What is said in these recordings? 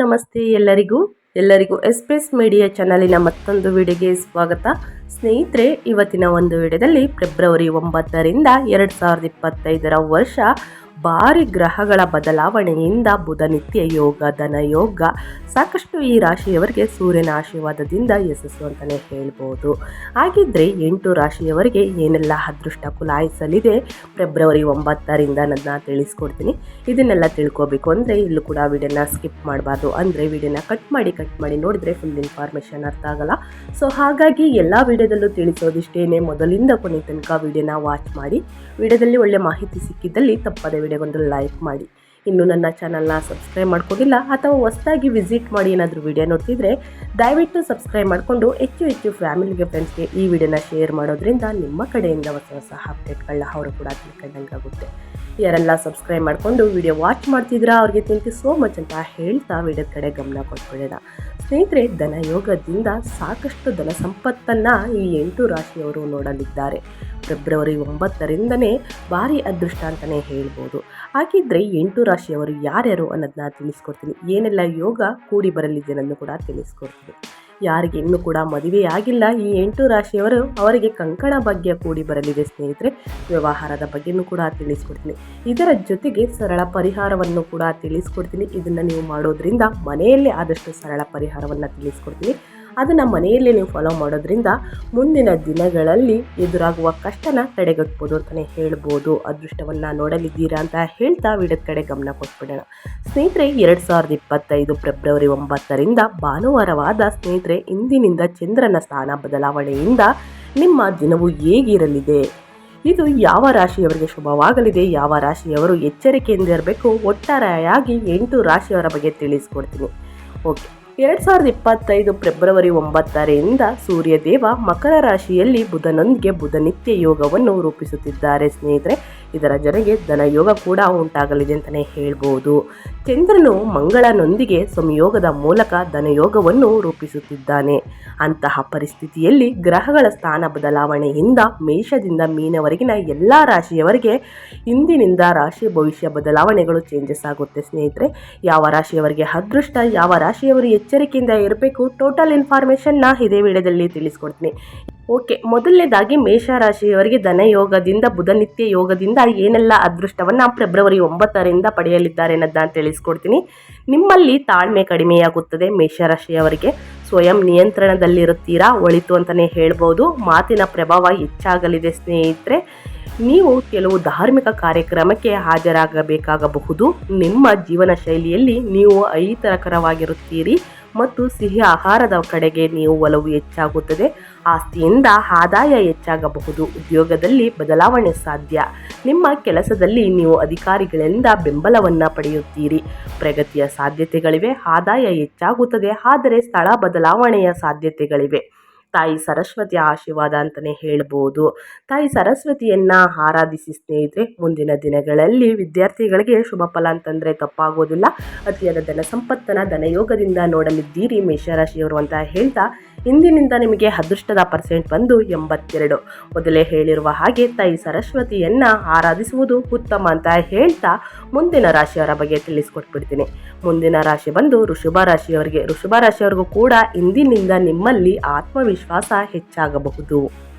ನಮಸ್ತೆ ಎಲ್ಲರಿಗೂ. ಎಲ್ಲರಿಗೂ ಎಸ್ಪ್ರೆಸ್ ಮೀಡಿಯಾ ಚಾನಲಿನ ಮತ್ತೊಂದು ವಿಡಿಯೋಗೆ ಸ್ವಾಗತ. ಸ್ನೇಹಿತರೆ, ಇವತ್ತಿನ ಒಂದು ವಿಡಿಯೋದಲ್ಲಿ ಫೆಬ್ರವರಿ ಒಂಬತ್ತರಿಂದ ಎರಡು ಸಾವಿರದ ಇಪ್ಪತ್ತೈದರ ವರ್ಷ ಭಾರಿ ಗ್ರಹಗಳ ಬದಲಾವಣೆಯಿಂದ ಬುಧನಿತ್ಯ ಯೋಗ, ಧನ ಯೋಗ ಸಾಕಷ್ಟು ಈ ರಾಶಿಯವರಿಗೆ ಸೂರ್ಯನ ಆಶೀರ್ವಾದದಿಂದ ಯಶಸ್ಸು ಅಂತಲೇ ಹೇಳ್ಬೋದು. ಹಾಗಿದ್ರೆ ಎಂಟು ರಾಶಿಯವರಿಗೆ ಏನೆಲ್ಲ ಅದೃಷ್ಟ ಕುಲಾಯಿಸಲಿದೆ ಫೆಬ್ರವರಿ ಒಂಬತ್ತರಿಂದ ನನ್ನ ತಿಳಿಸ್ಕೊಡ್ತೀನಿ. ಇದನ್ನೆಲ್ಲ ತಿಳ್ಕೊಬೇಕು ಅಂದರೆ ಇಲ್ಲೂ ಕೂಡ ವಿಡಿಯೋನ ಸ್ಕಿಪ್ ಮಾಡಬಾರ್ದು. ಅಂದರೆ ವಿಡಿಯೋನ ಕಟ್ ಮಾಡಿ ಕಟ್ ಮಾಡಿ ನೋಡಿದ್ರೆ ಫುಲ್ ಇನ್ಫಾರ್ಮೇಷನ್ ಅರ್ಥ ಆಗಲ್ಲ. ಸೊ ಹಾಗಾಗಿ ಎಲ್ಲ ವಿಡಿಯೋದಲ್ಲೂ ತಿಳಿಸೋದಿಷ್ಟೇನೆ. ಮೊದಲಿಂದ ಕೊನೆ ತನಕ ವಿಡಿಯೋನ ವಾಚ್ ಮಾಡಿ. ವಿಡಿಯೋದಲ್ಲಿ ಒಳ್ಳೆ ಮಾಹಿತಿ ಸಿಕ್ಕಿದ್ದಲ್ಲಿ ತಪ್ಪದೆ ವಿಡಿಯೋಗೊಂದು ಲೈಕ್ ಮಾಡಿ. ಇನ್ನು ನನ್ನ ಚಾನಲ್ನ ಸಬ್ಸ್ಕ್ರೈಬ್ ಮಾಡ್ಕೊಂಡಿಲ್ಲ ಅಥವಾ ಹೊಸದಾಗಿ ವಿಸಿಟ್ ಮಾಡಿ ಏನಾದರೂ ವಿಡಿಯೋ ನೋಡ್ತಿದ್ರೆ ದಯವಿಟ್ಟು ಸಬ್ಸ್ಕ್ರೈಬ್ ಮಾಡಿಕೊಂಡು ಹೆಚ್ಚು ಹೆಚ್ಚು ಫ್ಯಾಮಿಲಿಗೆ ಫ್ರೆಂಡ್ಸ್ಗೆ ಈ ವಿಡಿಯೋನ ಶೇರ್ ಮಾಡೋದ್ರಿಂದ ನಿಮ್ಮ ಕಡೆಯಿಂದ ಹೊಸ ಹೊಸ ಅಪ್ಡೇಟ್ಗಳನ್ನ ಅವರು ಕೂಡ ತಿಳ್ಕೊಂಡಂಗಾಗುತ್ತೆ ಯಾರೆಲ್ಲ ಸಬ್ಸ್ಕ್ರೈಬ್ ಮಾಡಿಕೊಂಡು ವಿಡಿಯೋ ವಾಚ್ ಮಾಡ್ತಿದ್ರಾ ಅವ್ರಿಗೆ ಥ್ಯಾಂಕ್ ಯು ಸೋ ಮಚ್ ಅಂತ ಹೇಳ್ತಾ ವಿಡಿಯೋದ ಕಡೆ ಗಮನ ಕೊಟ್ಬಿಡೋಣ. ಸ್ನೇಹಿತರೆ ಧನ ಯೋಗದಿಂದ ಸಾಕಷ್ಟು ಧನ ಸಂಪತ್ತನ್ನು ಈ ಎಂಟು ರಾಶಿಯವರು ನೋಡಲಿದ್ದಾರೆ. ಫೆಬ್ರವರಿ ಒಂಬತ್ತರಿಂದನೇ ಭಾರಿ ಅದೃಷ್ಟ ಅಂತಲೇ ಹೇಳ್ಬೋದು. ಹಾಗಿದ್ರೆ ಎಂಟು ರಾಶಿಯವರು ಯಾರ್ಯಾರು ಅನ್ನೋದನ್ನ ತಿಳಿಸ್ಕೊಡ್ತೀನಿ. ಏನೆಲ್ಲ ಯೋಗ ಕೂಡಿ ಬರಲಿದೆ ಅನ್ನೋದು ಕೂಡ ತಿಳಿಸ್ಕೊಡ್ತೀನಿ. ಯಾರಿಗೆ ಇನ್ನೂ ಕೂಡ ಮದುವೆ ಆಗಿಲ್ಲ. ಈ ಎಂಟು ರಾಶಿಯವರು ಅವರಿಗೆ ಕಂಕಣ ಭಾಗ್ಯ ಕೂಡಿ ಬರಲಿದೆ ಸ್ನೇಹಿತರೆ. ವ್ಯವಹಾರದ ಬಗ್ಗೆನೂ ಕೂಡ ತಿಳಿಸ್ಕೊಡ್ತೀನಿ. ಇದರ ಜೊತೆಗೆ ಸರಳ ಪರಿಹಾರವನ್ನು ಕೂಡ ತಿಳಿಸ್ಕೊಡ್ತೀನಿ. ಇದನ್ನು ನೀವು ಮಾಡೋದ್ರಿಂದ ಮನೆಯಲ್ಲೇ ಆದಷ್ಟು ಸರಳ ಪರಿಹಾರವನ್ನು ತಿಳಿಸ್ಕೊಡ್ತೀನಿ. ಅದನ್ನು ಮನೆಯಲ್ಲಿ ನೀವು ಫಾಲೋ ಮಾಡೋದ್ರಿಂದ ಮುಂದಿನ ದಿನಗಳಲ್ಲಿ ಎದುರಾಗುವ ಕಷ್ಟನ ತಡೆಗಟ್ಬೋದು ಅಂತಲೇ ಹೇಳ್ಬೋದು. ಅದೃಷ್ಟವನ್ನು ನೋಡಲಿದ್ದೀರಾ ಅಂತ ಹೇಳ್ತಾ ವಿಡಿಯೋದ ಕಡೆ ಗಮನ ಕೊಟ್ಬಿಡೋಣ. ಸ್ನೇಹಿತರೆ, ಎರಡು ಸಾವಿರದ ಇಪ್ಪತ್ತೈದು ಫೆಬ್ರವರಿ ಒಂಬತ್ತರಿಂದ ಭಾನುವಾರವಾದ ಸ್ನೇಹಿತರೆ, ಇಂದಿನಿಂದ ಚಂದ್ರನ ಸ್ಥಾನ ಬದಲಾವಣೆಯಿಂದ ನಿಮ್ಮ ದಿನವು ಹೇಗಿರಲಿದೆ? ಇದು ಯಾವ ರಾಶಿಯವರಿಗೆ ಶುಭವಾಗಲಿದೆ? ಯಾವ ರಾಶಿಯವರು ಎಚ್ಚರಿಕೆಯಿಂದ ಇರಬೇಕು? ಒಟ್ಟಾರೆಯಾಗಿ ಎಂಟು ರಾಶಿಯವರ ಬಗ್ಗೆ ತಿಳಿಸ್ಕೊಡ್ತೀನಿ. ಓಕೆ. ಎರಡು ಸಾವಿರದ ಇಪ್ಪತ್ತೈದು ಫೆಬ್ರವರಿ ಒಂಬತ್ತರಿಂದ ಸೂರ್ಯದೇವ ಮಕರ ರಾಶಿಯಲ್ಲಿ ಬುಧನೊಂದಿಗೆ ಬುಧನಿತ್ಯ ಯೋಗವನ್ನು ರೂಪಿಸುತ್ತಿದ್ದಾರೆ ಸ್ನೇಹಿತರೆ. ಇದರ ಜೊತೆಗೆ ಧನಯೋಗ ಕೂಡ ಉಂಟಾಗಲಿದೆ ಅಂತಲೇ ಹೇಳ್ಬೋದು. ಚಂದ್ರನು ಮಂಗಳನೊಂದಿಗೆ ಸಂಯೋಗದ ಮೂಲಕ ಧನಯೋಗವನ್ನು ರೂಪಿಸುತ್ತಿದ್ದಾನೆ. ಅಂತಹ ಪರಿಸ್ಥಿತಿಯಲ್ಲಿ ಗ್ರಹಗಳ ಸ್ಥಾನ ಬದಲಾವಣೆಯಿಂದ ಮೇಷದಿಂದ ಮೀನವರೆಗಿನ ಎಲ್ಲ ರಾಶಿಯವರಿಗೆ ಇಂದಿನಿಂದ ರಾಶಿ ಭವಿಷ್ಯ ಬದಲಾವಣೆಗಳು ಚೇಂಜಸ್ ಆಗುತ್ತೆ ಸ್ನೇಹಿತರೆ. ಯಾವ ರಾಶಿಯವರಿಗೆ ಅದೃಷ್ಟ, ಯಾವ ರಾಶಿಯವರು ಎಚ್ಚರಿಕೆಯಿಂದ ಇರಬೇಕು ಟೋಟಲ್ ಇನ್ಫಾರ್ಮೇಷನ್ನ ಇದೇ ವೇಳೆಯಲ್ಲಿ ತಿಳಿಸ್ಕೊಡ್ತೀನಿ. ಓಕೆ, ಮೊದಲನೇದಾಗಿ ಮೇಷರಾಶಿಯವರಿಗೆ ಧನಯೋಗದಿಂದ, ಬುಧನಿತ್ಯ ಯೋಗದಿಂದ ಏನೆಲ್ಲ ಅದೃಷ್ಟವನ್ನು ಫೆಬ್ರವರಿ ಒಂಬತ್ತರಿಂದ ಪಡೆಯಲಿದ್ದಾರೆ ಅನ್ನೋದನ್ನ ತಿಳಿಸ್ಕೊಡ್ತೀನಿ. ನಿಮ್ಮಲ್ಲಿ ತಾಳ್ಮೆ ಕಡಿಮೆಯಾಗುತ್ತದೆ ಮೇಷರಾಶಿಯವರಿಗೆ. ಸ್ವಯಂ ನಿಯಂತ್ರಣದಲ್ಲಿರುತ್ತೀರಾ, ಒಳಿತು ಅಂತಲೇ ಹೇಳ್ಬೋದು. ಮಾತಿನ ಪ್ರಭಾವ ಹೆಚ್ಚಾಗಲಿದೆ ಸ್ನೇಹಿತರೆ. ನೀವು ಕೆಲವು ಧಾರ್ಮಿಕ ಕಾರ್ಯಕ್ರಮಕ್ಕೆ ಹಾಜರಾಗಬೇಕಾಗಬಹುದು. ನಿಮ್ಮ ಜೀವನ ಶೈಲಿಯಲ್ಲಿ ನೀವು ಅಹಿತಕರವಾಗಿರುತ್ತೀರಿ. ಮತ್ತು ಸಿಹಿ ಆಹಾರದ ಕಡೆಗೆ ನೀವು ಒಲವು ಹೆಚ್ಚಾಗುತ್ತದೆ. ಆಸ್ತಿಯಿಂದ ಆದಾಯ ಹೆಚ್ಚಾಗಬಹುದು. ಉದ್ಯೋಗದಲ್ಲಿ ಬದಲಾವಣೆ ಸಾಧ್ಯ. ನಿಮ್ಮ ಕೆಲಸದಲ್ಲಿ ನೀವು ಅಧಿಕಾರಿಗಳಿಂದ ಬೆಂಬಲವನ್ನು ಪಡೆಯುತ್ತೀರಿ. ಪ್ರಗತಿಯ ಸಾಧ್ಯತೆಗಳಿವೆ. ಆದಾಯ ಹೆಚ್ಚಾಗುತ್ತದೆ. ಆದರೆ ಸ್ಥಳ ಬದಲಾವಣೆಯ ಸಾಧ್ಯತೆಗಳಿವೆ. ತಾಯಿ ಸರಸ್ವತಿಯ ಆಶೀರ್ವಾದ ಅಂತಲೇ ಹೇಳ್ಬೋದು. ತಾಯಿ ಸರಸ್ವತಿಯನ್ನು ಆರಾಧಿಸಿ ಸ್ನೇಹಿತರೆ, ಮುಂದಿನ ದಿನಗಳಲ್ಲಿ ವಿದ್ಯಾರ್ಥಿಗಳಿಗೆ ಶುಭ ಫಲ ಅಂತಂದರೆ ತಪ್ಪಾಗೋದಿಲ್ಲ. ಅತಿಯಾದ ಧನ ಸಂಪತ್ತನ ಧನಯೋಗದಿಂದ ನೋಡಲಿದ್ದೀರಿ ಮೇಷರಾಶಿಯವರು ಅಂತ ಹೇಳ್ತಾ ಇಂದಿನಿಂದ ನಿಮಗೆ ಅದೃಷ್ಟದ ಪರ್ಸೆಂಟ್ ಬಂದು ಎಂಬತ್ತೆರಡು. ಮೊದಲೇ ಹೇಳಿರುವ ಹಾಗೆ ತಾಯಿ ಸರಸ್ವತಿಯನ್ನು ಆರಾಧಿಸುವುದು ಉತ್ತಮ ಅಂತ ಹೇಳ್ತಾ ಮುಂದಿನ ರಾಶಿಯವರ ಬಗ್ಗೆ ತಿಳಿಸ್ಕೊಟ್ಬಿಡ್ತೀನಿ. ಮುಂದಿನ ರಾಶಿ ಬಂದು ಋಷಭ ರಾಶಿಯವರಿಗೆ. ಋಷಭ ರಾಶಿಯವರಿಗೂ ಕೂಡ ಇಂದಿನಿಂದ ನಿಮ್ಮಲ್ಲಿ ಆತ್ಮವಿಶ್ವಾಸ ಹೆಚ್ಚಾಗಬಹುದು.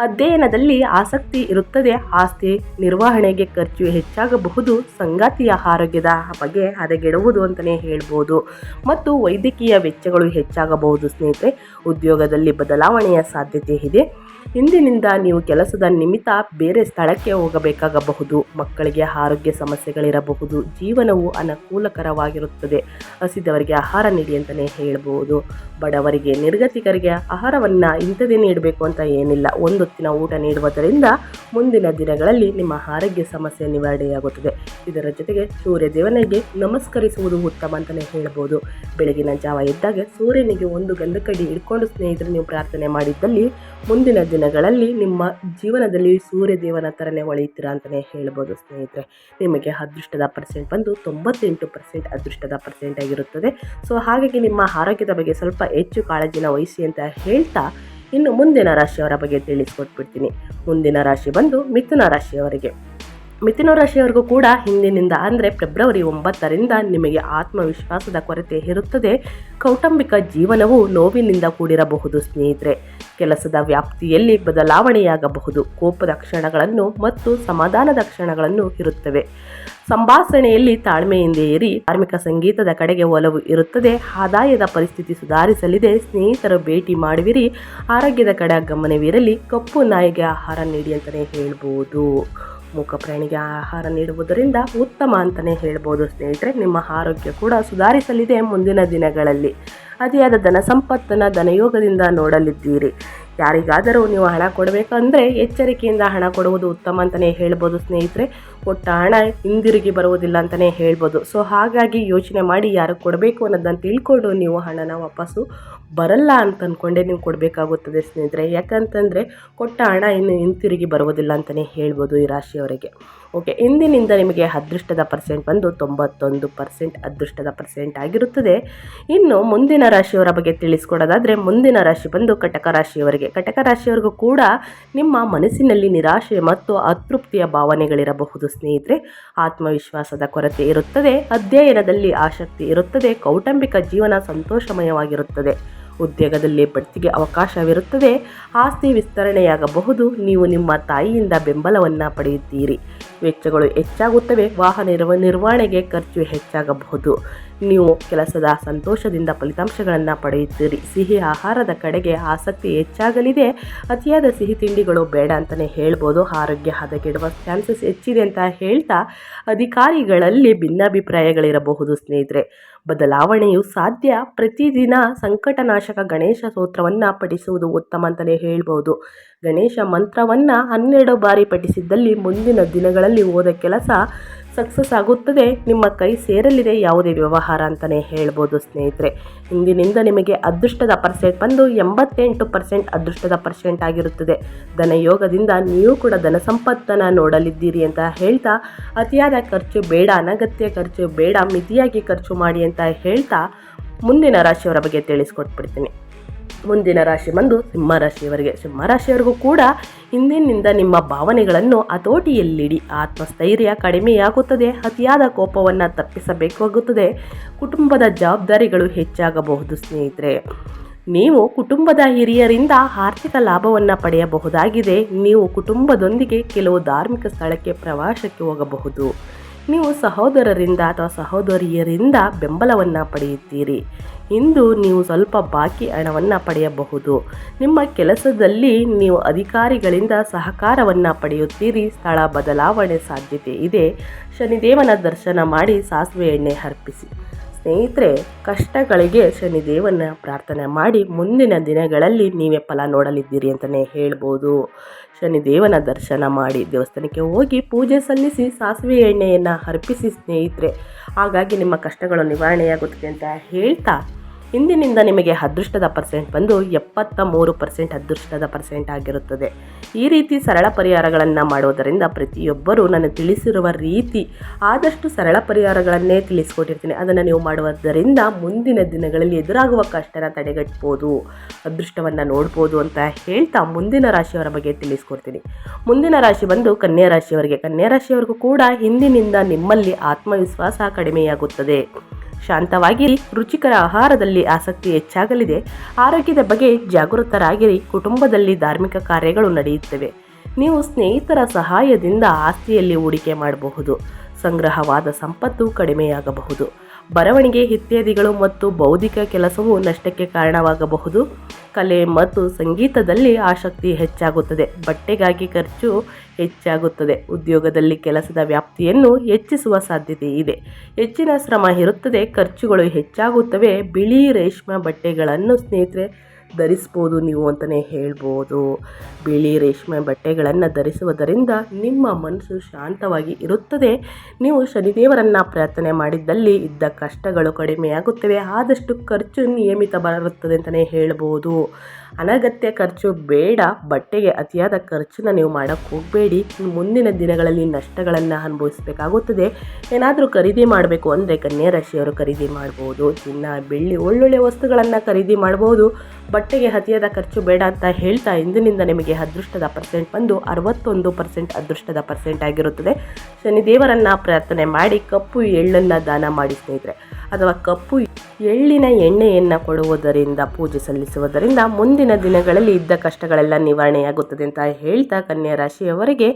ಅಧ್ಯಯನದಲ್ಲಿ ಆಸಕ್ತಿ ಇರುತ್ತದೆ. ಆಸ್ತಿ ನಿರ್ವಹಣೆಗೆ ಖರ್ಚು ಹೆಚ್ಚಾಗಬಹುದು. ಸಂಗಾತಿಯ ಆರೋಗ್ಯದ ಬಗ್ಗೆ ಹದಗೆಡುವುದು ಅಂತಲೇ ಹೇಳ್ಬೋದು. ಮತ್ತು ವೈದ್ಯಕೀಯ ವೆಚ್ಚಗಳು ಹೆಚ್ಚಾಗಬಹುದು ಸ್ನೇಹಿತರೆ. ಉದ್ಯೋಗದಲ್ಲಿ ಬದಲಾವಣೆಯ ಸಾಧ್ಯತೆ ಇದೆ. ಇಂದಿನಿಂದ ನೀವು ಕೆಲಸದ ನಿಮಿತ್ತ ಬೇರೆ ಸ್ಥಳಕ್ಕೆ ಹೋಗಬೇಕಾಗಬಹುದು. ಮಕ್ಕಳಿಗೆ ಆರೋಗ್ಯ ಸಮಸ್ಯೆಗಳಿರಬಹುದು. ಜೀವನವು ಅನುಕೂಲಕರವಾಗಿರುತ್ತದೆ. ಹಸಿದವರಿಗೆ ಆಹಾರ ನೀಡಿ ಅಂತಲೇ ಹೇಳ್ಬೋದು. ಬಡವರಿಗೆ, ನಿರ್ಗತಿಕರಿಗೆ ಆಹಾರವನ್ನು ಇಂಥದೇ ನೀಡಬೇಕು ಅಂತ ಏನಿಲ್ಲ. ಒಂದು ಹೊತ್ತಿನ ಊಟ ನೀಡುವುದರಿಂದ ಮುಂದಿನ ದಿನಗಳಲ್ಲಿ ನಿಮ್ಮ ಆರೋಗ್ಯ ಸಮಸ್ಯೆ ನಿವಾರಣೆಯಾಗುತ್ತದೆ. ಇದರ ಜೊತೆಗೆ ಸೂರ್ಯ ದೇವನಿಗೆ ನಮಸ್ಕರಿಸುವುದು ಉತ್ತಮ ಅಂತಲೇ ಹೇಳ್ಬೋದು. ಬೆಳಗಿನ ಜಾವ ಇದ್ದಾಗ ಸೂರ್ಯನಿಗೆ ಒಂದು ಗಂಧಕಡ್ಡಿ ಇಟ್ಕೊಂಡು ಸ್ನೇಹಿತರು ನೀವು ಪ್ರಾರ್ಥನೆ ಮಾಡಿದ್ದಲ್ಲಿ ಮುಂದಿನ ದಿನಗಳಲ್ಲಿ ನಿಮ್ಮ ಜೀವನದಲ್ಲಿ ಸೂರ್ಯ ದೇವನ ಥರನೇ ಹೊಳೆಯುತ್ತೀರಾ ಅಂತಲೇ ಹೇಳ್ಬೋದು ಸ್ನೇಹಿತರೆ. ನಿಮಗೆ ಅದೃಷ್ಟದ ಪರ್ಸೆಂಟ್ ಬಂದು ತೊಂಬತ್ತೆಂಟು ಪರ್ಸೆಂಟ್ ಅದೃಷ್ಟದ ಪರ್ಸೆಂಟ್ ಆಗಿರುತ್ತದೆ. ಸೊ, ಹಾಗಾಗಿ ನಿಮ್ಮ ಆರೋಗ್ಯದ ಬಗ್ಗೆ ಸ್ವಲ್ಪ ಹೆಚ್ಚು ಕಾಳಜಿನ ವಹಿಸಿ ಅಂತ ಹೇಳ್ತಾ ಇನ್ನು ಮುಂದಿನ ರಾಶಿಯವರ ಬಗ್ಗೆ ತಿಳಿಸ್ಕೊಟ್ಬಿಡ್ತೀನಿ. ಮುಂದಿನ ರಾಶಿ ಬಂದು ಮಿಥುನ ರಾಶಿಯವರಿಗೆ. ಮಿಥುನ ರಾಶಿಯವರಿಗೂ ಕೂಡ ಹಿಂದಿನಿಂದ ಅಂದರೆ ಫೆಬ್ರವರಿ ಒಂಬತ್ತರಿಂದ ನಿಮಗೆ ಆತ್ಮವಿಶ್ವಾಸದ ಕೊರತೆ ಇರುತ್ತದೆ. ಕೌಟುಂಬಿಕ ಜೀವನವು ನೋವಿನಿಂದ ಕೂಡಿರಬಹುದು ಸ್ನೇಹಿತರೆ. ಕೆಲಸದ ವ್ಯಾಪ್ತಿಯಲ್ಲಿ ಬದಲಾವಣೆಯಾಗಬಹುದು. ಕೋಪದ ಕ್ಷಣಗಳನ್ನು ಮತ್ತು ಸಮಾಧಾನದ ಕ್ಷಣಗಳನ್ನು ಇರುತ್ತವೆ. ಸಂಭಾಷಣೆಯಲ್ಲಿ ತಾಳ್ಮೆಯಿಂದ ಏರಿ ಧಾರ್ಮಿಕ ಸಂಗೀತದ ಕಡೆಗೆ ಒಲವು ಇರುತ್ತದೆ. ಆದಾಯದ ಪರಿಸ್ಥಿತಿ ಸುಧಾರಿಸಲಿದೆ. ಸ್ನೇಹಿತರು ಭೇಟಿ ಮಾಡುವಿರಿ. ಆರೋಗ್ಯದ ಕಡೆ ಗಮನವಿರಲಿ. ಕಪ್ಪು ನಾಯಿಗೆ ಆಹಾರ ನೀಡಿ ಅಂತಲೇ ಹೇಳ್ಬೋದು. ಮೂಕ ಪ್ರಾಣಿಗೆ ಆಹಾರ ನೀಡುವುದರಿಂದ ಉತ್ತಮ ಅಂತಲೇ ಹೇಳ್ಬೋದು. ಸ್ನೇಹಿತರೆ, ನಿಮ್ಮ ಆರೋಗ್ಯ ಕೂಡ ಸುಧಾರಿಸಲಿದೆ ಮುಂದಿನ ದಿನಗಳಲ್ಲಿ. ಅತಿಯಾದ ಧನ ಸಂಪತ್ತನ್ನು ಧನಯೋಗದಿಂದ ನೋಡಲಿದ್ದೀರಿ. ಯಾರಿಗಾದರೂ ನೀವು ಹಣ ಕೊಡಬೇಕಂದ್ರೆ ಎಚ್ಚರಿಕೆಯಿಂದ ಹಣ ಕೊಡುವುದು ಉತ್ತಮ ಅಂತಲೇ ಹೇಳ್ಬೋದು ಸ್ನೇಹಿತರೆ. ಕೊಟ್ಟ ಹಣ ಹಿಂದಿರುಗಿ ಬರುವುದಿಲ್ಲ ಅಂತಲೇ ಹೇಳ್ಬೋದು. ಸೊ, ಹಾಗಾಗಿ ಯೋಚನೆ ಮಾಡಿ ಯಾರು ಕೊಡಬೇಕು ಅನ್ನೋದನ್ನು ತಿಳ್ಕೊಂಡು ನೀವು ಹಣನ ವಾಪಸ್ಸು ಬರಲ್ಲ ಅಂತ ಅಂದ್ಕೊಂಡೆ ನೀವು ಕೊಡಬೇಕಾಗುತ್ತದೆ ಸ್ನೇಹಿತರೆ. ಯಾಕಂತಂದರೆ ಕೊಟ್ಟ ಹಣ ಇನ್ನು ಹಿಂತಿರುಗಿ ಬರುವುದಿಲ್ಲ ಅಂತಲೇ ಹೇಳ್ಬೋದು ಈ ರಾಶಿಯವರಿಗೆ. ಓಕೆ, ಇಂದಿನಿಂದ ನಿಮಗೆ ಅದೃಷ್ಟದ ಪರ್ಸೆಂಟ್ ಬಂದು ತೊಂಬತ್ತೊಂದು ಪರ್ಸೆಂಟ್ ಅದೃಷ್ಟದ ಪರ್ಸೆಂಟ್ ಆಗಿರುತ್ತದೆ. ಇನ್ನು ಮುಂದಿನ ರಾಶಿಯವರ ಬಗ್ಗೆ ತಿಳಿಸ್ಕೊಡೋದಾದರೆ, ಮುಂದಿನ ರಾಶಿ ಬಂದು ಕಟಕ ರಾಶಿಯವರಿಗೆ. ಕಟಕ ರಾಶಿಯವರಿಗೂ ಕೂಡ ನಿಮ್ಮ ಮನಸ್ಸಿನಲ್ಲಿ ನಿರಾಶೆ ಮತ್ತು ಅತೃಪ್ತಿಯ ಭಾವನೆಗಳಿರಬಹುದು ಸ್ನೇಹಿತರೆ, ಆತ್ಮವಿಶ್ವಾಸದ ಕೊರತೆ ಇರುತ್ತದೆ, ಅಧ್ಯಯನದಲ್ಲಿ ಆಸಕ್ತಿ ಇರುತ್ತದೆ, ಕೌಟುಂಬಿಕ ಜೀವನ ಸಂತೋಷಮಯವಾಗಿರುತ್ತದೆ. ಉದ್ಯೋಗದಲ್ಲಿ ಬಡ್ತಿಗೆ ಅವಕಾಶವಿರುತ್ತದೆ, ಆಸ್ತಿ ವಿಸ್ತರಣೆಯಾಗಬಹುದು, ನೀವು ನಿಮ್ಮ ತಾಯಿಯಿಂದ ಬೆಂಬಲವನ್ನು ಪಡೆಯುತ್ತೀರಿ. ವೆಚ್ಚಗಳು ಹೆಚ್ಚಾಗುತ್ತವೆ. ವಾಹನ ನಿರ್ವ, ನಿರ್ವಹಣೆಗೆ ಖರ್ಚು ಹೆಚ್ಚಾಗಬಹುದು. ನೀವು ಕೆಲಸದ ಸಂತೋಷದಿಂದ ಫಲಿತಾಂಶಗಳನ್ನು ಪಡೆಯುತ್ತೀರಿ. ಸಿಹಿ ಆಹಾರದ ಕಡೆಗೆ ಆಸಕ್ತಿ ಹೆಚ್ಚಾಗಲಿದೆ. ಅತಿಯಾದ ಸಿಹಿ ತಿಂಡಿಗಳು ಬೇಡ ಅಂತಲೇ ಹೇಳ್ಬೋದು. ಆರೋಗ್ಯ ಹದಗೆಡುವ ಚಾನ್ಸಸ್ ಹೆಚ್ಚಿದೆ ಅಂತ ಹೇಳ್ತಾ ಅಧಿಕಾರಿಗಳಲ್ಲಿ ಭಿನ್ನಾಭಿಪ್ರಾಯಗಳಿರಬಹುದು ಸ್ನೇಹಿತರೆ. ಬದಲಾವಣೆಯು ಸಾಧ್ಯ. ಪ್ರತಿದಿನ ಸಂಕಟನಾಶಕ ಗಣೇಶ ಸ್ತೋತ್ರವನ್ನು ಪಠಿಸುವುದು ಉತ್ತಮ ಅಂತಲೇ ಹೇಳ್ಬೋದು. ಗಣೇಶ ಮಂತ್ರವನ್ನು ಹನ್ನೆರಡು ಬಾರಿ ಪಠಿಸಿದ್ದಲ್ಲಿ ಮುಂದಿನ ದಿನಗಳಲ್ಲಿ ಹೋದ ಕೆಲಸ ಸಕ್ಸಸ್ ಆಗುತ್ತದೆ. ನಿಮ್ಮ ಕೈ ಸೇರಲಿದೆ, ಯಾವುದೇ ವ್ಯವಹಾರ ಅಂತಲೇ ಹೇಳ್ಬೋದು ಸ್ನೇಹಿತರೆ. ಇಂದಿನಿಂದ ನಿಮಗೆ ಅದೃಷ್ಟದ ಪರ್ಸೆಂಟ್ ಬಂದು ಎಂಬತ್ತೆಂಟು ಪರ್ಸೆಂಟ್ ಅದೃಷ್ಟದ ಪರ್ಸೆಂಟ್ ಆಗಿರುತ್ತದೆ. ಧನಯೋಗದಿಂದ ನೀವು ಕೂಡ ಧನ ಸಂಪತ್ತನ್ನು ನೋಡಲಿದ್ದೀರಿ ಅಂತ ಹೇಳ್ತಾ, ಅತಿಯಾದ ಖರ್ಚು ಬೇಡ, ಅನಗತ್ಯ ಖರ್ಚು ಬೇಡ, ಮಿತಿಯಾಗಿ ಖರ್ಚು ಮಾಡಿ ಅಂತ ಹೇಳ್ತಾ ಮುಂದಿನ ರಾಶಿಯವರ ಬಗ್ಗೆ ತಿಳಿಸ್ಕೊಟ್ಬಿಡ್ತೀನಿ. ಮುಂದಿನ ರಾಶಿ ಬಂದು ಸಿಂಹ ರಾಶಿಯವರಿಗೂ ಕೂಡ ಹಿಂದಿನಿಂದ ನಿಮ್ಮ ಭಾವನೆಗಳನ್ನು ಹತೋಟಿಯಲ್ಲಿಡಿ. ಆತ್ಮಸ್ಥೈರ್ಯ ಕಡಿಮೆಯಾಗುತ್ತದೆ. ಅತಿಯಾದ ಕೋಪವನ್ನು ತಪ್ಪಿಸಬೇಕಾಗುತ್ತದೆ. ಕುಟುಂಬದ ಜವಾಬ್ದಾರಿಗಳು ಹೆಚ್ಚಾಗಬಹುದು ಸ್ನೇಹಿತರೆ. ನೀವು ಕುಟುಂಬದ ಹಿರಿಯರಿಂದ ಆರ್ಥಿಕ ಲಾಭವನ್ನು ಪಡೆಯಬಹುದಾಗಿದೆ. ನೀವು ಕುಟುಂಬದೊಂದಿಗೆ ಕೆಲವು ಧಾರ್ಮಿಕ ಸ್ಥಳಕ್ಕೆ ಪ್ರವಾಸಕ್ಕೆ ಹೋಗಬಹುದು. ನೀವು ಸಹೋದರರಿಂದ ಅಥವಾ ಸಹೋದರಿಯರಿಂದ ಬೆಂಬಲವನ್ನು ಪಡೆಯುತ್ತೀರಿ. ಇಂದು ನೀವು ಸ್ವಲ್ಪ ಬಾಕಿ ಹಣವನ್ನು ಪಡೆಯಬಹುದು. ನಿಮ್ಮ ಕೆಲಸದಲ್ಲಿ ನೀವು ಅಧಿಕಾರಿಗಳಿಂದ ಸಹಕಾರವನ್ನು ಪಡೆಯುತ್ತೀರಿ. ಸ್ಥಳ ಬದಲಾವಣೆ ಸಾಧ್ಯತೆ ಇದೆ. ಶನಿದೇವನ ದರ್ಶನ ಮಾಡಿ ಸಾಸಿವೆ ಎಣ್ಣೆ ಅರ್ಪಿಸಿ. ಸ್ನೇಹಿತರೆ, ಕಷ್ಟಗಳಿಗೆ ಶನಿದೇವನ ಪ್ರಾರ್ಥನೆ ಮಾಡಿ ಮುಂದಿನ ದಿನಗಳಲ್ಲಿ ನೀವೇ ಫಲ ನೋಡಲಿದ್ದೀರಿ ಅಂತಲೇ ಹೇಳ್ಬೋದು. ಶನಿದೇವನ ದರ್ಶನ ಮಾಡಿ ದೇವಸ್ಥಾನಕ್ಕೆ ಹೋಗಿ ಪೂಜೆ ಸಲ್ಲಿಸಿ ಸಾಸಿವೆ ಎಣ್ಣೆಯನ್ನು ಅರ್ಪಿಸಿ ಸ್ನೇಹಿತರೆ. ಹಾಗಾಗಿ ನಿಮ್ಮ ಕಷ್ಟಗಳು ನಿವಾರಣೆಯಾಗುತ್ತದೆ ಅಂತ ಹೇಳ್ತಾ ಇಂದಿನಿಂದ ನಿಮಗೆ ಅದೃಷ್ಟದ ಪರ್ಸೆಂಟ್ ಬಂದು ಎಪ್ಪತ್ತ ಮೂರು ಪರ್ಸೆಂಟ್ ಅದೃಷ್ಟದ ಪರ್ಸೆಂಟ್ ಆಗಿರುತ್ತದೆ. ಈ ರೀತಿ ಸರಳ ಪರಿಹಾರಗಳನ್ನು ಮಾಡೋದರಿಂದ ಪ್ರತಿಯೊಬ್ಬರೂ ನಾನು ತಿಳಿಸಿರುವ ರೀತಿ ಆದಷ್ಟು ಸರಳ ಪರಿಹಾರಗಳನ್ನೇ ತಿಳಿಸ್ಕೊಟ್ಟಿರ್ತೀನಿ. ಅದನ್ನು ನೀವು ಮಾಡುವುದರಿಂದ ಮುಂದಿನ ದಿನಗಳಲ್ಲಿ ಎದುರಾಗುವ ಕಷ್ಟನ ತಡೆಗಟ್ಬೋದು, ಅದೃಷ್ಟವನ್ನು ನೋಡ್ಬೋದು ಅಂತ ಹೇಳ್ತಾ ಮುಂದಿನ ರಾಶಿಯವರ ಬಗ್ಗೆ ತಿಳಿಸ್ಕೊಡ್ತೀನಿ. ಮುಂದಿನ ರಾಶಿ ಬಂದು ಕನ್ಯಾ ರಾಶಿಯವರಿಗೆ. ಕನ್ಯಾ ರಾಶಿಯವರಿಗೂ ಕೂಡ ಹಿಂದಿನಿಂದ ನಿಮ್ಮಲ್ಲಿ ಆತ್ಮವಿಶ್ವಾಸ ಕಡಿಮೆಯಾಗುತ್ತದೆ. ಶಾಂತವಾಗಿರಿ ರುಚಿಕರ ಆಹಾರದಲ್ಲಿ ಆಸಕ್ತಿ ಹೆಚ್ಚಾಗಲಿದೆ. ಆರೋಗ್ಯದ ಬಗ್ಗೆ ಜಾಗೃತರಾಗಿರಿ. ಕುಟುಂಬದಲ್ಲಿ ಧಾರ್ಮಿಕ ಕಾರ್ಯಗಳು ನಡೆಯುತ್ತವೆ. ನೀವು ಸ್ನೇಹಿತರ ಸಹಾಯದಿಂದ ಆಸ್ತಿಯಲ್ಲಿ ಹೂಡಿಕೆ ಮಾಡಬಹುದು. ಸಂಗ್ರಹವಾದ ಸಂಪತ್ತು ಕಡಿಮೆಯಾಗಬಹುದು. ಬರವಣಿಗೆ, ಇತ್ಯಾದಿಗಳು ಮತ್ತು ಬೌದ್ಧಿಕ ಕೆಲಸವು ನಷ್ಟಕ್ಕೆ ಕಾರಣವಾಗಬಹುದು. ಕಲೆ ಮತ್ತು ಸಂಗೀತದಲ್ಲಿ ಆಸಕ್ತಿ ಹೆಚ್ಚಾಗುತ್ತದೆ. ಬಟ್ಟೆಗಾಗಿ ಖರ್ಚು ಹೆಚ್ಚಾಗುತ್ತದೆ. ಉದ್ಯೋಗದಲ್ಲಿ ಕೆಲಸದ ವ್ಯಾಪ್ತಿಯನ್ನು ಹೆಚ್ಚಿಸುವ ಸಾಧ್ಯತೆ ಇದೆ. ಹೆಚ್ಚಿನ ಶ್ರಮ ಇರುತ್ತದೆ. ಖರ್ಚುಗಳು ಹೆಚ್ಚಾಗುತ್ತವೆ. ಬಿಳಿ ರೇಷ್ಮೆ ಬಟ್ಟೆಗಳನ್ನು ಸ್ನೇಹಿತರೆ ಧರಿಸ್ಬೋದು ನೀವು ಅಂತಲೇ ಹೇಳ್ಬೋದು. ಬಿಳಿ ರೇಷ್ಮೆ ಬಟ್ಟೆಗಳನ್ನು ಧರಿಸುವುದರಿಂದ ನಿಮ್ಮ ಮನಸ್ಸು ಶಾಂತವಾಗಿ ಇರುತ್ತದೆ. ನೀವು ಶನಿದೇವರನ್ನು ಪ್ರಾರ್ಥನೆ ಮಾಡಿದ್ದಲ್ಲಿ ಇದ್ದ ಕಷ್ಟಗಳು ಕಡಿಮೆಯಾಗುತ್ತವೆ. ಆದಷ್ಟು ಖರ್ಚು ನಿಯಮಿತ ಬರುತ್ತದೆ ಅಂತಲೇ ಹೇಳ್ಬೋದು. ಅನಗತ್ಯ ಖರ್ಚು ಬೇಡ. ಬಟ್ಟೆಗೆ ಅತಿಯಾದ ಖರ್ಚನ್ನ ನೀವು ಮಾಡೋಕ್ಕೆ ಹೋಗಬೇಡಿ. ಮುಂದಿನ ದಿನಗಳಲ್ಲಿ ನಷ್ಟಗಳನ್ನು ಅನುಭವಿಸಬೇಕಾಗುತ್ತದೆ. ಏನಾದರೂ ಖರೀದಿ ಮಾಡಬೇಕು ಅಂದರೆ ಕನ್ಯಾ ರಾಶಿಯವರು ಖರೀದಿ ಮಾಡ್ಬೋದು. ಚಿನ್ನ, ಬೆಳ್ಳಿ, ಒಳ್ಳೊಳ್ಳೆ ವಸ್ತುಗಳನ್ನು ಖರೀದಿ ಮಾಡ್ಬೋದು. ಮಟ್ಟಿಗೆ ಅತಿಯಾದ ಖರ್ಚು ಬೇಡ ಅಂತ ಹೇಳ್ತಾ ಇಂದಿನಿಂದ ನಿಮಗೆ ಅದೃಷ್ಟದ ಪರ್ಸೆಂಟ್ ಬಂದು ಅರವತ್ತೊಂದು ಪರ್ಸೆಂಟ್ ಅದೃಷ್ಟದ ಪರ್ಸೆಂಟ್ ಆಗಿರುತ್ತದೆ. ಶನಿದೇವರನ್ನ ಪ್ರಾರ್ಥನೆ ಮಾಡಿ ಕಪ್ಪು ಎಳ್ಳನ್ನು ದಾನ ಮಾಡಿ ಸ್ನೇಹಿತರೆ. ಅಥವಾ ಕಪ್ಪು ಎಳ್ಳಿನ ಎಣ್ಣೆಯನ್ನು ಕೊಡುವುದರಿಂದ, ಪೂಜೆ ಸಲ್ಲಿಸುವುದರಿಂದ ಮುಂದಿನ ದಿನಗಳಲ್ಲಿ ಇದ್ದ ಕಷ್ಟಗಳೆಲ್ಲ ನಿವಾರಣೆಯಾಗುತ್ತದೆ ಅಂತ ಹೇಳ್ತಾ ಕನ್ಯಾ ರಾಶಿಯವರಿಗೆ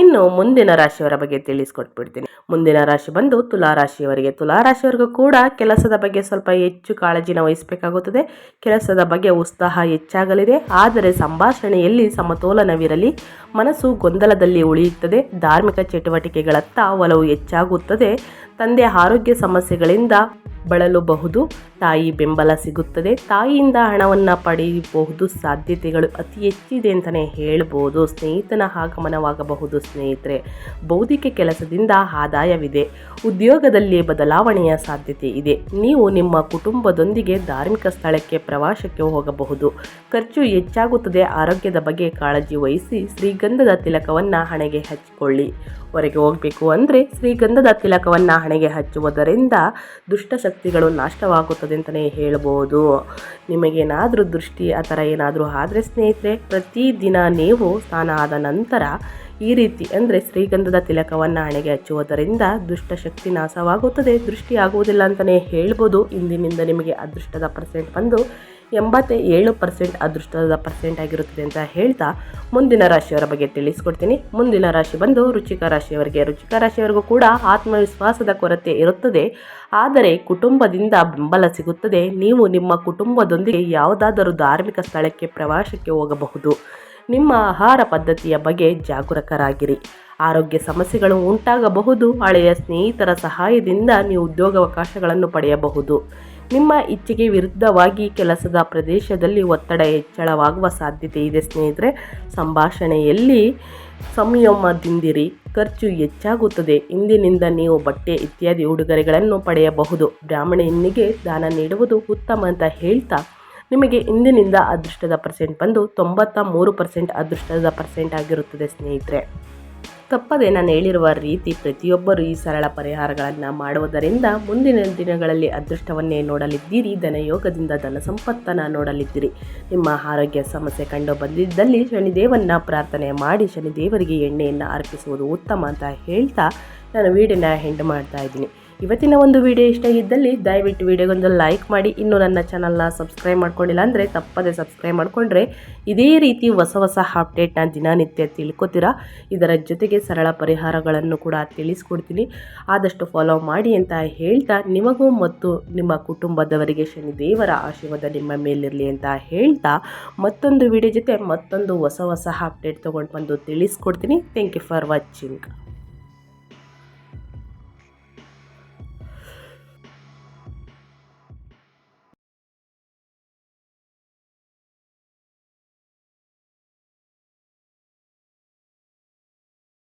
ಇನ್ನು ಮುಂದಿನ ರಾಶಿಯವರ ಬಗ್ಗೆ ತಿಳಿಸ್ಕೊಟ್ಬಿಡ್ತೀನಿ. ಮುಂದಿನ ರಾಶಿ ಬಂದು ತುಲಾ ರಾಶಿಯವರಿಗೆ. ತುಲಾ ರಾಶಿಯವರಿಗೂ ಕೂಡ ಕೆಲಸದ ಬಗ್ಗೆ ಸ್ವಲ್ಪ ಹೆಚ್ಚು ಕಾಳಜಿನ ವಹಿಸಬೇಕಾಗುತ್ತದೆ. ಕೆಲಸದ ಬಗ್ಗೆ ಉತ್ಸಾಹ ಹೆಚ್ಚಾಗಲಿದೆ. ಆದರೆ ಸಂಭಾಷಣೆಯಲ್ಲಿ ಸಮತೋಲನವಿರಲಿ. ಮನಸ್ಸು ಗೊಂದಲದಲ್ಲಿ ಉಳಿಯುತ್ತದೆ. ಧಾರ್ಮಿಕ ಚಟುವಟಿಕೆಗಳತ್ತ ಒಲವು ಹೆಚ್ಚಾಗುತ್ತದೆ. ತಂದೆ ಆರೋಗ್ಯ ಸಮಸ್ಯೆಗಳಿಂದ ಬಳಲಬಹುದು. ತಾಯಿ ಬೆಂಬಲ ಸಿಗುತ್ತದೆ. ತಾಯಿಯಿಂದ ಹಣವನ್ನು ಪಡೆಯಬಹುದು. ಸಾಧ್ಯತೆಗಳು ಅತಿ ಹೆಚ್ಚಿದೆ ಅಂತಲೇ ಹೇಳ್ಬೋದು. ಸ್ನೇಹಿತನ ಆಗಮನವಾಗಬಹುದು ಸ್ನೇಹಿತರೆ. ಬೌದ್ಧಿಕ ಕೆಲಸದಿಂದ ಆದಾಯವಿದೆ. ಉದ್ಯೋಗದಲ್ಲಿ ಬದಲಾವಣೆಯ ಸಾಧ್ಯತೆ ಇದೆ. ನೀವು ನಿಮ್ಮ ಕುಟುಂಬದೊಂದಿಗೆ ಧಾರ್ಮಿಕ ಸ್ಥಳಕ್ಕೆ ಪ್ರವಾಸಕ್ಕೆ ಹೋಗಬಹುದು. ಖರ್ಚು ಹೆಚ್ಚಾಗುತ್ತದೆ. ಆರೋಗ್ಯದ ಬಗ್ಗೆ ಕಾಳಜಿ ವಹಿಸಿ ಶ್ರೀಗಂಧದ ತಿಲಕವನ್ನು ಹಣೆಗೆ ಹಚ್ಚಿಕೊಳ್ಳಿ ಹೊರಗೆ ಹೋಗಬೇಕು ಅಂದರೆ ಶ್ರೀಗಂಧದ ತಿಲಕವನ್ನು ಹಣೆಗೆ ಹಚ್ಚುವುದರಿಂದ ದುಷ್ಟಶಕ್ತಿಗಳು ನಾಶವಾಗುತ್ತದೆ ಅಂತಲೇ ಹೇಳ್ಬೋದು. ನಿಮಗೇನಾದರೂ ದೃಷ್ಟಿ, ಆ ಥರ ಏನಾದರೂ ಆದರೆ ಸ್ನೇಹಿತರೆ, ಪ್ರತಿದಿನ ನೀವು ಸ್ನಾನ ಆದ ನಂತರ ಈ ರೀತಿ ಅಂದರೆ ಶ್ರೀಗಂಧದ ತಿಲಕವನ್ನು ಹಣೆಗೆ ಹಚ್ಚುವುದರಿಂದ ದುಷ್ಟಶಕ್ತಿ ನಾಶವಾಗುತ್ತದೆ. ದೃಷ್ಟಿಯಾಗುವುದಿಲ್ಲ ಅಂತಲೇ ಹೇಳ್ಬೋದು. ಇಂದಿನಿಂದ ನಿಮಗೆ ಅದೃಷ್ಟದ ಪರ್ಸೆಂಟ್ ಬಂದು ಎಂಬತ್ತ ಏಳು ಪರ್ಸೆಂಟ್ ಅದೃಷ್ಟದ ಪರ್ಸೆಂಟ್ ಆಗಿರುತ್ತದೆ ಅಂತ ಹೇಳ್ತಾ ಮುಂದಿನ ರಾಶಿಯವರ ಬಗ್ಗೆ ತಿಳಿಸ್ಕೊಡ್ತೀನಿ. ಮುಂದಿನ ರಾಶಿ ಬಂದು ರುಚಿಕ ರಾಶಿಯವರಿಗೆ, ರುಚಿಕ ರಾಶಿಯವರಿಗೂ ಕೂಡ ಆತ್ಮವಿಶ್ವಾಸದ ಕೊರತೆ ಇರುತ್ತದೆ. ಆದರೆ ಕುಟುಂಬದಿಂದ ಬೆಂಬಲ ಸಿಗುತ್ತದೆ. ನೀವು ನಿಮ್ಮ ಕುಟುಂಬದೊಂದಿಗೆ ಯಾವುದಾದರೂ ಧಾರ್ಮಿಕ ಸ್ಥಳಕ್ಕೆ, ಪ್ರವಾಸಕ್ಕೆ ಹೋಗಬಹುದು. ನಿಮ್ಮ ಆಹಾರ ಪದ್ಧತಿಯ ಬಗ್ಗೆ ಜಾಗರೂಕರಾಗಿರಿ. ಆರೋಗ್ಯ ಸಮಸ್ಯೆಗಳು ಉಂಟಾಗಬಹುದು, ಹಳೆಯ ಸ್ನೇಹಿತರ ಸಹಾಯದಿಂದ ನೀವು ಉದ್ಯೋಗಾವಕಾಶಗಳನ್ನು ಪಡೆಯಬಹುದು. ನಿಮ್ಮ ಇಚ್ಛೆಗೆ ವಿರುದ್ಧವಾಗಿ ಕೆಲಸದ ಪ್ರದೇಶದಲ್ಲಿ ಒತ್ತಡ ಹೆಚ್ಚಳವಾಗುವ ಸಾಧ್ಯತೆ ಇದೆ ಸ್ನೇಹಿತರೆ. ಸಂಭಾಷಣೆಯಲ್ಲಿ ಸಂಯಮದಿಂದಿರಿ, ಖರ್ಚು ಹೆಚ್ಚಾಗುತ್ತದೆ, ಇಂದಿನಿಂದ ನೀವು ಬಟ್ಟೆ ಇತ್ಯಾದಿ ಉಡುಗೊರೆಗಳನ್ನು ಪಡೆಯಬಹುದು. ಬ್ರಾಹ್ಮಣಿಯನ್ನಿಗೆ ದಾನ ನೀಡುವುದು ಉತ್ತಮ ಅಂತ ಹೇಳ್ತಾ ನಿಮಗೆ ಇಂದಿನಿಂದ ಅದೃಷ್ಟದ ಪರ್ಸೆಂಟ್ ಬಂದು ತೊಂಬತ್ತ ಮೂರು ಪರ್ಸೆಂಟ್ ಅದೃಷ್ಟದ ಪರ್ಸೆಂಟ್ ಆಗಿರುತ್ತದೆ, ಸ್ನೇಹಿತರೆ. ತಪ್ಪದೆ ನಾನು ಹೇಳಿರುವ ರೀತಿ ಪ್ರತಿಯೊಬ್ಬರು ಈ ಸರಳ ಪರಿಹಾರಗಳನ್ನು ಮಾಡುವುದರಿಂದ ಮುಂದಿನ ದಿನಗಳಲ್ಲಿ ಅದೃಷ್ಟವನ್ನೇ ನೋಡಲಿದ್ದೀರಿ, ಧನಯೋಗದಿಂದ ಧನ ಸಂಪತ್ತನ್ನು ನೋಡಲಿದ್ದೀರಿ. ನಿಮ್ಮ ಆರೋಗ್ಯ ಸಮಸ್ಯೆ ಕಂಡು ಬಂದಿದ್ದಲ್ಲಿ ಶನಿದೇವನ್ನ ಪ್ರಾರ್ಥನೆ ಮಾಡಿ ಶನಿದೇವರಿಗೆ ಎಣ್ಣೆಯನ್ನು ಅರ್ಪಿಸುವುದು ಉತ್ತಮ ಅಂತ ಹೇಳ್ತಾ ನಾನು ವೀಡಿಯೋನ ಹೆಂಡ್ ಮಾಡ್ತಾ ಇದ್ದೀನಿ. ಇವತ್ತಿನ ಒಂದು ವಿಡಿಯೋ ಇಷ್ಟ ಇದ್ದಲ್ಲಿ ದಯವಿಟ್ಟು ವಿಡಿಯೋಗೊಂದು ಲೈಕ್ ಮಾಡಿ. ಇನ್ನೂ ನನ್ನ ಚಾನಲ್ನ ಸಬ್ಸ್ಕ್ರೈಬ್ ಮಾಡ್ಕೊಂಡಿಲ್ಲ ಅಂದರೆ ತಪ್ಪದೆ ಸಬ್ಸ್ಕ್ರೈಬ್ ಮಾಡಿಕೊಂಡ್ರೆ ಇದೇ ರೀತಿ ಹೊಸ ಹೊಸ ಅಪ್ಡೇಟ್ನ ದಿನನಿತ್ಯ ತಿಳ್ಕೊತೀರಾ. ಇದರ ಜೊತೆಗೆ ಸರಳ ಪರಿಹಾರಗಳನ್ನು ಕೂಡ ತಿಳಿಸ್ಕೊಡ್ತೀನಿ. ಆದಷ್ಟು ಫಾಲೋ ಮಾಡಿ ಅಂತ ಹೇಳ್ತಾ ನಿಮಗೂ ಮತ್ತು ನಿಮ್ಮ ಕುಟುಂಬದವರಿಗೆ ಶನಿ ದೇವರ ಆಶೀರ್ವಾದ ನಿಮ್ಮ ಮೇಲಿರಲಿ ಅಂತ ಹೇಳ್ತಾ ಮತ್ತೊಂದು ವಿಡಿಯೋ ಜೊತೆ ಮತ್ತೊಂದು ಹೊಸ ಹೊಸ ಅಪ್ಡೇಟ್ ತೊಗೊಂಡು ಬಂದು ತಿಳಿಸ್ಕೊಡ್ತೀನಿ. Thank you for watching